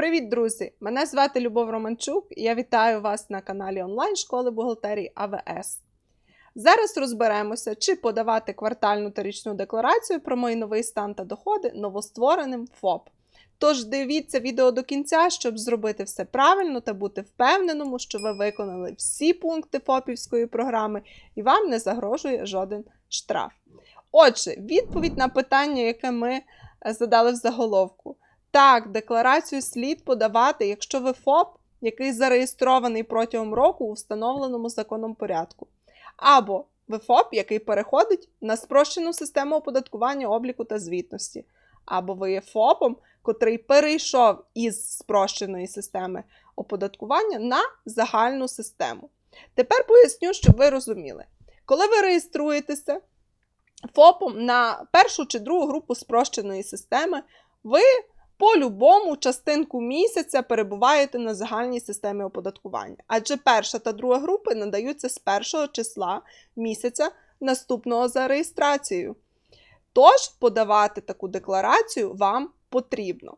Привіт, друзі! Мене звати Любов Романчук і я вітаю вас на каналі онлайн школи бухгалтерії АВС. Зараз розберемося, чи подавати квартальну та річну декларацію про мій новий стан та доходи новоствореним ФОП. Тож дивіться відео до кінця, щоб зробити все правильно та бути впевненому, що ви виконали всі пункти ФОПівської програми і вам не загрожує жоден штраф. Отже, відповідь на питання, яке ми е, задали в заголовку. Так, декларацію слід подавати, якщо ви ФОП, який зареєстрований протягом року у встановленому законом порядку. Або ви ФОП, який переходить на спрощену систему оподаткування обліку та звітності. Або ви є ФОПом, котрий перейшов із спрощеної системи оподаткування на загальну систему. Тепер поясню, щоб ви розуміли. Коли ви реєструєтеся ФОПом на першу чи другу групу спрощеної системи, ви по-любому частинку місяця перебуваєте на загальній системі оподаткування. Адже перша та друга групи надаються з першого числа місяця наступного за реєстрацією. Тож подавати таку декларацію вам потрібно.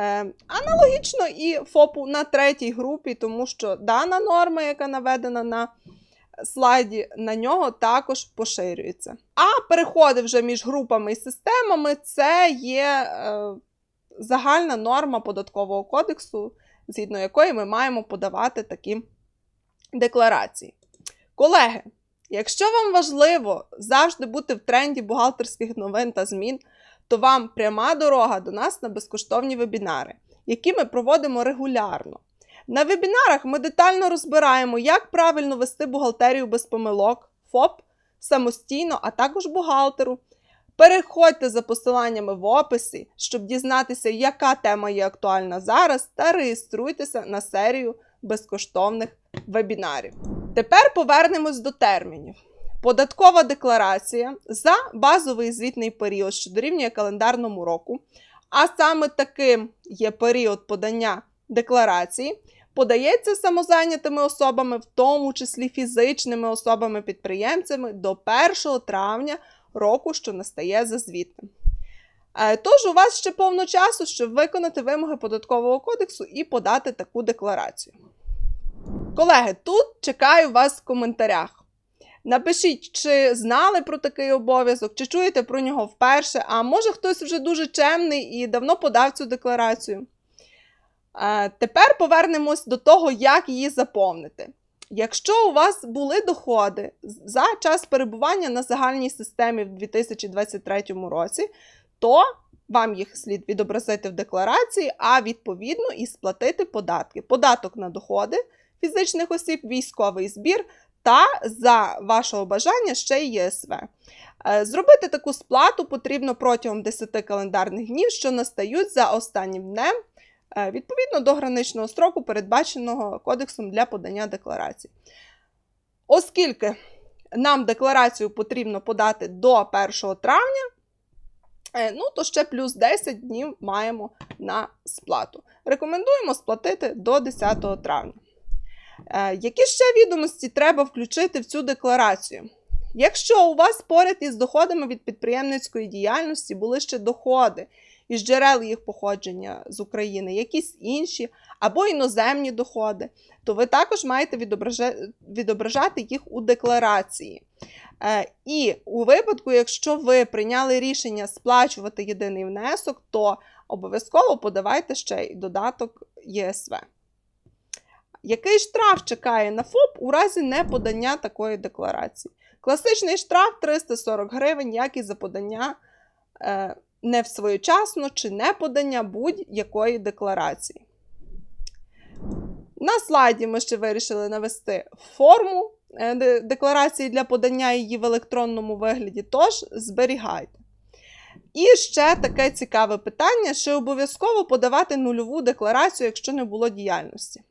Е, аналогічно і ФОПу на третій групі, тому що дана норма, яка наведена на слайді, на нього також поширюється. А переходи вже між групами і системами це є. Е, загальна норма податкового кодексу, згідно якої ми маємо подавати такі декларації. Колеги, якщо вам важливо завжди бути в тренді бухгалтерських новин та змін, то вам пряма дорога до нас на безкоштовні вебінари, які ми проводимо регулярно. На вебінарах ми детально розбираємо, як правильно вести бухгалтерію без помилок, ФОП самостійно, а також бухгалтеру. Переходьте за посиланнями в описі, щоб дізнатися, яка тема є актуальна зараз, та реєструйтеся на серію безкоштовних вебінарів. Тепер повернемось до термінів. Податкова декларація за базовий звітний період, що дорівнює календарному року, а саме таким є період подання декларації, подається самозайнятими особами, в тому числі фізичними особами-підприємцями, до 1 травня року, що настає за звітом. Е, тож, у вас ще повно часу, щоб виконати вимоги податкового кодексу і подати таку декларацію. Колеги, тут чекаю вас в коментарях. Напишіть, чи знали про такий обов'язок, чи чуєте про нього вперше, а може хтось вже дуже чемний і давно подав цю декларацію. Е, тепер повернемось до того, як її заповнити. Якщо у вас були доходи за час перебування на загальній системі в 2023 році, то вам їх слід відобразити в декларації, а відповідно і сплатити податки. Податок на доходи фізичних осіб, військовий збір та за вашого бажання ще й ЄСВ. Е, зробити таку сплату потрібно протягом 10 календарних днів, що настають за останнім днем відповідно до граничного строку, передбаченого кодексом для подання декларацій. Оскільки нам декларацію потрібно подати до 1 травня, е, ну, то ще плюс 10 днів маємо на сплату. Рекомендуємо сплатити до 10 травня. Е, які ще відомості треба включити в цю декларацію? Якщо у вас поряд із доходами від підприємницької діяльності були ще доходи, із джерел їх походження з України, якісь інші або іноземні доходи, то ви також маєте відображати їх у декларації. Е, і у випадку, якщо ви прийняли рішення сплачувати єдиний внесок, то обов'язково подавайте ще й додаток ЄСВ. Який штраф чекає на ФОП у разі неподання такої декларації? Класичний штраф 340 гривень, як і за подання е, невсвоєчасно чи неподання будь-якої декларації. На слайді ми ще вирішили навести форму е, декларації для подання її в електронному вигляді, тож зберігайте. І ще таке цікаве питання: чи обов'язково подавати нульову декларацію, якщо не було діяльності.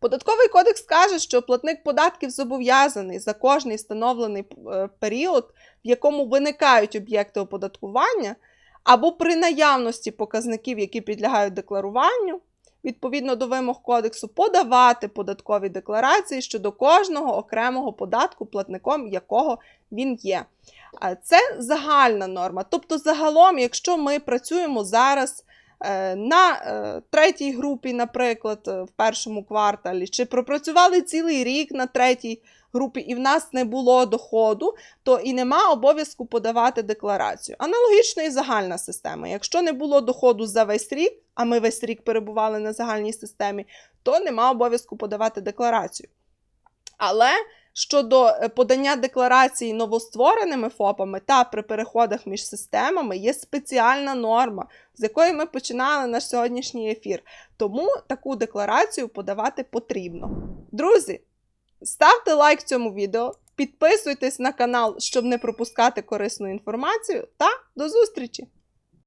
Податковий кодекс каже, що платник податків зобов'язаний за кожний встановлений е, період, в якому виникають об'єкти оподаткування, або при наявності показників, які підлягають декларуванню, відповідно до вимог кодексу, подавати податкові декларації щодо кожного окремого податку, платником якого він є. Це загальна норма. Тобто, загалом, якщо ми працюємо зараз на е, третій групі, наприклад, е, в першому кварталі, чи пропрацювали цілий рік на третій групі, і в нас не було доходу, то і нема обов'язку подавати декларацію. Аналогічно і загальна система. Якщо не було доходу за весь рік, а ми весь рік перебували на загальній системі, то нема обов'язку подавати декларацію. Але щодо е, подання декларації новоствореними ФОПами та при переходах між системами є спеціальна норма, з якої ми починали наш сьогоднішній ефір. Тому таку декларацію подавати потрібно. Друзі, ставте лайк цьому відео, підписуйтесь на канал, щоб не пропускати корисну інформацію, та до зустрічі!